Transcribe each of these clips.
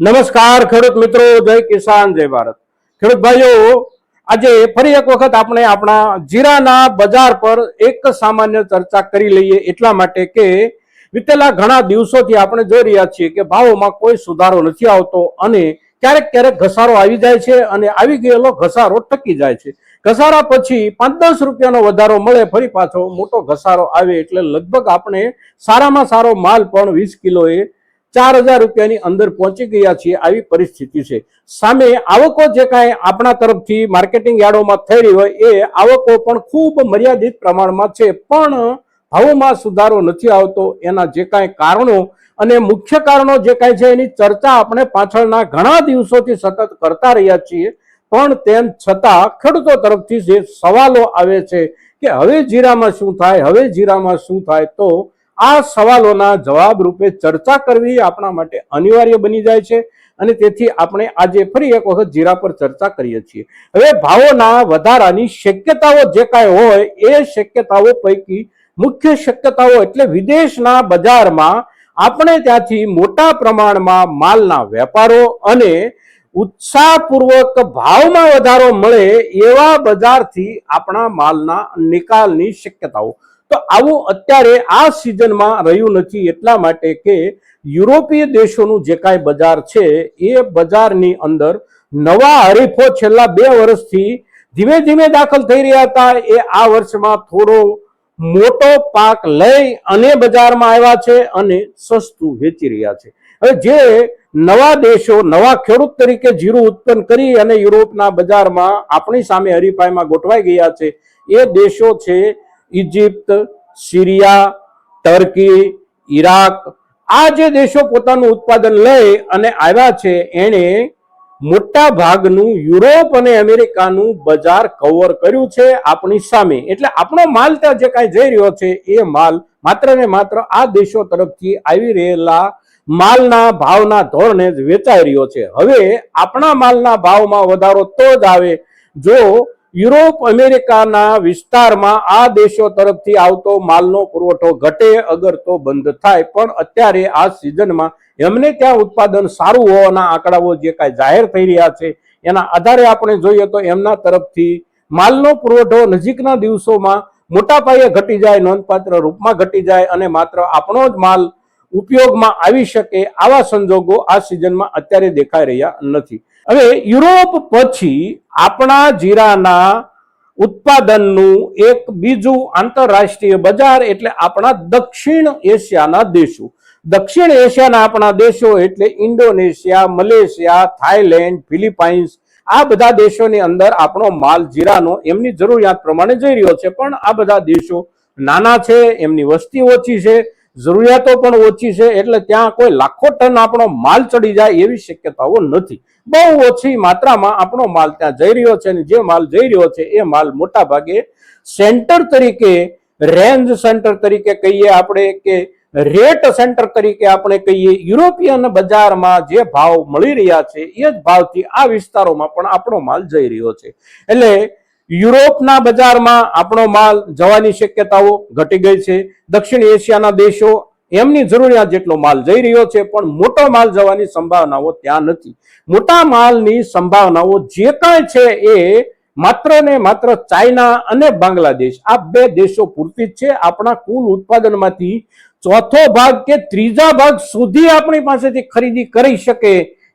નમસ્કાર, ખેડૂત મિત્રો, જય કિસાન, જય ભારત. ખેડૂત ભાઈઓ, આજે ફરી એક વખત આપણે આપણા જીરાના બજાર પર એક સામાન્ય ચર્ચા કરી લઈએ એટલા માટે કે વિતેલા ઘણા દિવસોથી આપણે જોઈ રહ્યા છીએ કે ભાવોમાં કોઈ સુધારો નથી આવતો અને ક્યારેક ક્યારેક ઘસારો આવી જાય છે અને આવી ગયેલો ઘસારો ટકી જાય છે. ઘસારા પછી પાંચ દસ રૂપિયાનો વધારો મળે, ફરી પાછો મોટો ઘસારો આવે એટલે લગભગ આપણે સારામાં સારો માલ પણ વીસ કિલોએ ચાર હજાર રૂપિયાની અંદર પહોંચી ગયા છીએ આવી પરિસ્થિતિ છે. સામે આવકો જે કાંઈ આપણા તરફથી માર્કેટિંગ યાર્ડોમાં થઈ રહી હોય એ આવકો પણ ખૂબ મર્યાદિત પ્રમાણમાં છે. પણ ભાવોમાં સુધારો નથી આવતો. એના જે કાંઈ કારણો અને મુખ્ય કારણો જે કાંઈ છે એની ચર્ચા આપણે પાછળના ઘણા દિવસોથી સતત કરતા રહ્યા છીએ. પણ તેમ છતાં ખેડૂતો તરફથી જે સવાલો આવે છે કે હવે જીરામાં શું થાય, હવે જીરામાં શું થાય, તો આ સવાલોના જવાબ રૂપે ચર્ચા કરવી આપણા માટે અનિવાર્ય બની જાય છે અને તેથી આપણે આજે ફરી એક વખત જીરા પર ચર્ચા કરીએ છીએ. હવે ભાવોના વધારાની શક્યતાઓ જે કાંઈ હોય એ શક્યતાઓ પૈકી મુખ્ય શક્યતાઓ એટલે વિદેશના બજારમાં આપણે ત્યાંથી મોટા પ્રમાણમાં માલના વેપારો અને ઉત્સાહપૂર્વક ભાવમાં વધારો મળે એવા બજારથી આપણા માલના નિકાલની શક્યતાઓ. તો આવું અત્યારે આ સિઝનમાં રહ્યું નથી એટલા માટે કે યુરોપીય દેશોનું જે કાંઈ બજાર છે, એ બજારની અંદર નવા હરીફો છેલ્લા બે વર્ષથી ધીમે ધીમે દાખલ થઈ રહ્યા હતા. એ આ વર્ષમાં થોડો મોટો પાક લઈ અને બજારમાં આવ્યા છે અને સસ્તું વેચી રહ્યા છે. હવે જે નવા દેશો, નવા ખેડૂત તરીકે જીરું ઉત્પન્ન કરી અને યુરોપના બજારમાં આપણી સામે હરીફાઈમાં ગોઠવાઈ ગયા છે, એ દેશો છે ઇજિપ્ત, સિરિયા, ટર્કી ઈરાક આ જે દેશો પોતાનું ઉત્પાદન લઈ અને આવ્યા છે, એણે મોટા ભાગનું યુરોપ અને અમેરિકાનું બજાર કવર કર્યું છે આપણી સામે. એટલે આપણો માલ ત્યાં જે કાંઈ જઈ રહ્યો છે, એ માલ માત્ર ને માત્ર આ દેશો તરફથી આવી રહેલા માલના ભાવના ધોરણે જ વેચાઈ રહ્યો છે. હવે આપણા માલના ભાવમાં વધારો તો જ આવે જો યુરોપ અમેરિકાના વિસ્તારમાં આ દેશો તરફથી આવતો માલનો પુરવઠો ઘટે, અગર તો બંધ થાય. પણ અત્યારે આ સિઝનમાં એમને ત્યાં ઉત્પાદન સારું હોવાના આંકડાઓ જે કાંઈ જાહેર થઈ રહ્યા છે, એના આધારે આપણે જોઈએ તો એમના તરફથી માલનો પુરવઠો નજીકના દિવસોમાં મોટા પાયે ઘટી જાય, નોંધપાત્ર રૂપમાં ઘટી જાય અને માત્ર આપણો જ માલ ઉપયોગમાં આવી શકે આવા સંજોગો આ સિઝનમાં અત્યારે દેખાઈ રહ્યા નથી. હવે યુરોપ પછી આપણા જીરાના ઉત્પાદનનું એક બીજું આંતરરાષ્ટ્રીય બજાર એટલે આપણા દક્ષિણ એશિયાના દેશો. દક્ષિણ એશિયાના આપણા દેશો એટલે ઇન્ડોનેશિયા, મલેશિયા થાઈલેન્ડ ફિલિપાઇન્સ, આ બધા દેશોની અંદર આપણો માલ જીરાનો એમની જરૂરિયાત પ્રમાણે જઈ રહ્યો છે. પણ આ બધા દેશો નાના છે, એમની વસ્તી ઓછી છે જરૂરિયાતો પણ ઓછી છે એટલે ત્યાં કોઈ લાખો ટન આપણો માલ ચડી જાય એવી શક્યતાઓ નથી. બહુ ઓછી માત્રામાં આપણો માલ ત્યાં જઈ રહ્યો છે અને જે માલ જઈ રહ્યો છે એ માલ મોટા ભાગે સેન્ટર તરીકે, રેન્જ સેન્ટર તરીકે કહીએ આપણે કે રેટ સેન્ટર તરીકે આપણે કહીએ, યુરોપિયન બજારમાં જે ભાવ મળી રહ્યા છે એ જ ભાવથી આ વિસ્તારોમાં પણ આપણો માલ જઈ રહ્યો છે. એટલે યુરોપના બજારમાં આપણો માલ જવાની શક્યતાઓ ઘટી ગઈ છે. દક્ષિણ એશિયાના દેશો એમની જરૂરિયાત જેટલો માલ જઈ રહ્યો છે, પણ મોટો માલ જવાની સંભાવનાઓ ત્યાં નથી. મોટા માલની સંભાવનાઓ જે કાંઈ છે એ માત્ર ને માત્ર ચાઇના અને બાંગ્લાદેશ, આ બે દેશો પૂરતી જ છે. આપણા કુલ ઉત્પાદનમાંથી ચોથો ભાગ કે ત્રીજા ભાગ સુધી આપણી પાસેથી ખરીદી કરી શકે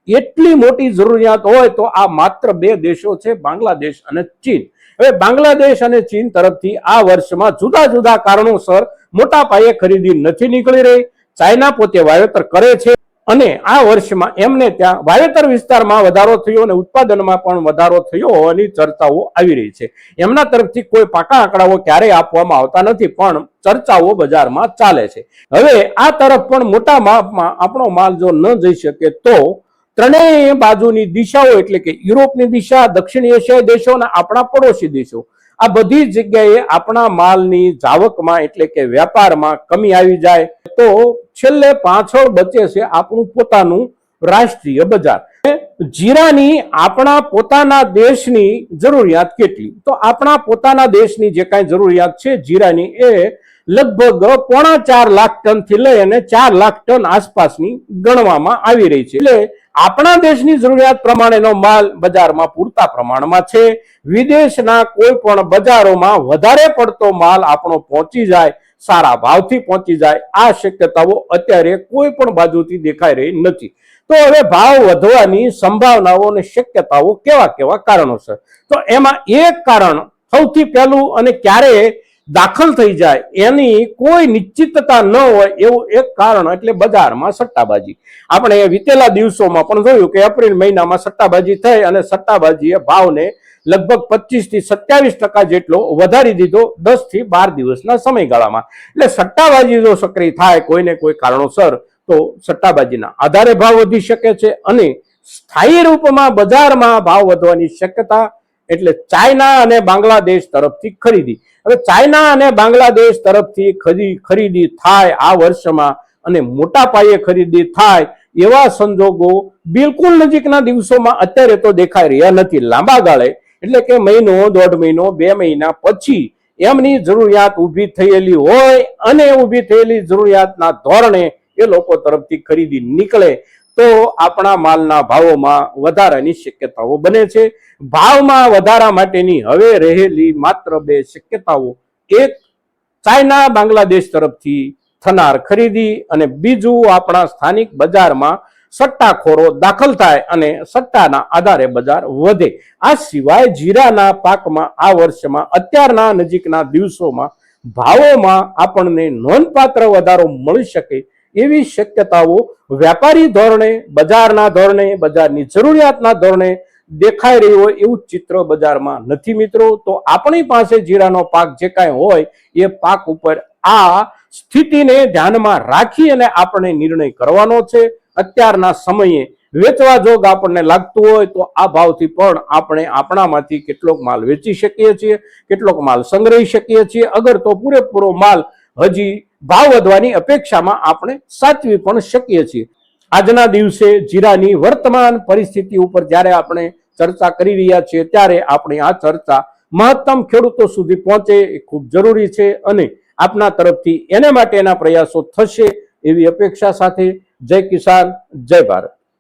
એટલી મોટી જરૂરિયાત હોય તો આ માત્ર બે દેશો છે, બાંગ્લાદેશ અને ચીન. હવે બાંગ્લાદેશ અને ચીન તરફથી આ વર્ષમાં જુદા જુદા કારણોસર મોટા પાયે ખરીદી નથી નીકળી રહી. ચાઇના પોતે વાવેતર કરે છે અને આ વર્ષમાં એમને ત્યાં વાવેતર વિસ્તારમાં વધારો થયો અને ઉત્પાદનમાં પણ વધારો થયો હોવાની ચર્ચાઓ આવી રહી છે. એમના તરફથી કોઈ પાકા આંકડાઓ ક્યારેય આપવામાં આવતા નથી, પણ ચર્ચાઓ બજારમાં ચાલે છે. હવે આ તરફ પણ મોટા માપમાં આપણો માલ જો ન જઈ શકે તો ત્રણેય બાજુની દિશાઓ એટલે કે યુરોપની દિશા, દક્ષિણ એશિયાઈ દેશો અને આપણા પડોશી દેશો. આ બધી જગ્યાએ આપણા માલની જાવકમાં એટલે કે વ્યાપારમાં કમી આવી જાય. તો છેલ્લે પાછળ બચે છે આપણું પોતાનું રાષ્ટ્રીય બજાર. જીરાની આપણા પોતાના દેશની જરૂરિયાત કેટલી? તો આપણા પોતાના દેશની જે કાંઈ જરૂરિયાત છે જીરાની એ લગભગ પોણા ચાર લાખ ટનથી લઈ અને ચાર લાખ ટન આસપાસની ગણવામાં આવી રહી છે. એટલે આપણા દેશની જરૂરિયાત પ્રમાણેનો માલ બજારમાં પૂરતા પ્રમાણમાં છે. વિદેશના કોઈ પણ બજારોમાં વધારે પડતો માલ આપણો પહોંચી જાય, સારા ભાવથી પહોંચી જાય, આ શક્યતાઓ અત્યારે કોઈ પણ બાજુથી દેખાઈ રહી નથી. તો હવે ભાવ વધવાની સંભાવનાઓ અને શક્યતાઓ કેવા કેવા કારણો છે તો એમાં એક કારણ સૌથી પહેલું અને ક્યારે દાખલ થઈ જાય, એની કોઈ નિશ્ચિતતા ન હોય એવું એક કારણ એટલે બજારમાં સટ્ટાબાજી. આપણે વિતેલા દિવસોમાં પણ જોયું કે એપ્રિલ મહિનામાં સટ્ટાબાજી થઈ અને સટ્ટાબાજીએ ભાવને લગભગ પચીસથી સત્યાવીસ ટકા જેટલો વધારી દીધો દસથી બાર દિવસના સમયગાળામાં. એટલે સટ્ટાબાજી જો સક્રિય થાય કોઈને કોઈ કારણોસર, તો સટ્ટાબાજીના આધારે ભાવ વધી શકે છે અને સ્થાયી રૂપમાં બજારમાં ભાવ વધવાની શક્યતા એટલે ચાઇના અને બાંગ્લાદેશ તરફથી ખરીદી. હવે ચાઇના અને બાંગ્લાદેશ તરફથી ખરી, ખરીદી થાય આ વર્ષમાં અને મોટા પાયે ખરીદી થાય એવા સંજોગો બિલકુલ નજીકના દિવસોમાં અત્યારે તો દેખાઈ રહ્યા નથી. લાંબા ગાળે, એટલે કે મહિનો દોઢ મહિનો, બે મહિના પછી એમની જરૂરિયાત ઊભી થયેલી હોય અને ઊભી થયેલી જરૂરિયાતના ધોરણે એ લોકો તરફથી ખરીદી નીકળે. તો આપણા માલના ભાવોમાં વધારાની શક્યતાઓ બને છે. ભાવમાં વધારા માટેની હવે રહેલી માત્ર બે શક્યતાઓ. એક, ચાઇના બાંગ્લાદેશ તરફથી થનાર ખરીદી અને બીજું આપણા સ્થાનિક બજારમાં સટ્ટાખોરો દાખલ થાય અને સટ્ટાના આધારે બજાર વધે. આ સિવાય જીરાના પાકમાં આ વર્ષમાં અત્યારના નજીકના દિવસોમાં ભાવોમાં આપણને નોંધપાત્ર વધારો મળી શકે એવી શક્યતાઓ વ્યાપારી ધોરણે, બજારના ધોરણે, બજારની જરૂરિયાતના ધોરણે દેખાઈ રહ્યું હોય એવું ચિત્ર બજારમાં નથી મિત્રો. તો આપણી પાસે જીરાનો પાક જે કાંઈ હોય એ પાક ઉપર આ સ્થિતિને ધ્યાનમાં રાખી અને આપણે નિર્ણય કરવાનો છે. અત્યારના સમયે વેચવા જોગ આપણને લાગતું હોય તો આ ભાવથી પણ આપણે આપણામાંથી કેટલોક માલ વેચી શકીએ છીએ, કેટલોક માલ સંગ્રહી શકીએ છીએ. અગર તો પૂરેપૂરો માલ હજી ભાવ વધવાની અપેક્ષામાં આપણે સાચવી પણ શકીએ છીએ. આજના દિવસે જીરાની વર્તમાન પરિસ્થિતિ ઉપર જ્યારે આપણે ચર્ચા કરી રહ્યા છીએ, ત્યારે આપણે આ ચર્ચા મહત્તમ ખેડૂતો સુધી પહોંચે એ ખૂબ જરૂરી છે અને આપના તરફથી એને માટેના પ્રયાસો થશે એવી અપેક્ષા સાથે જય કિસાન, જય ભારત.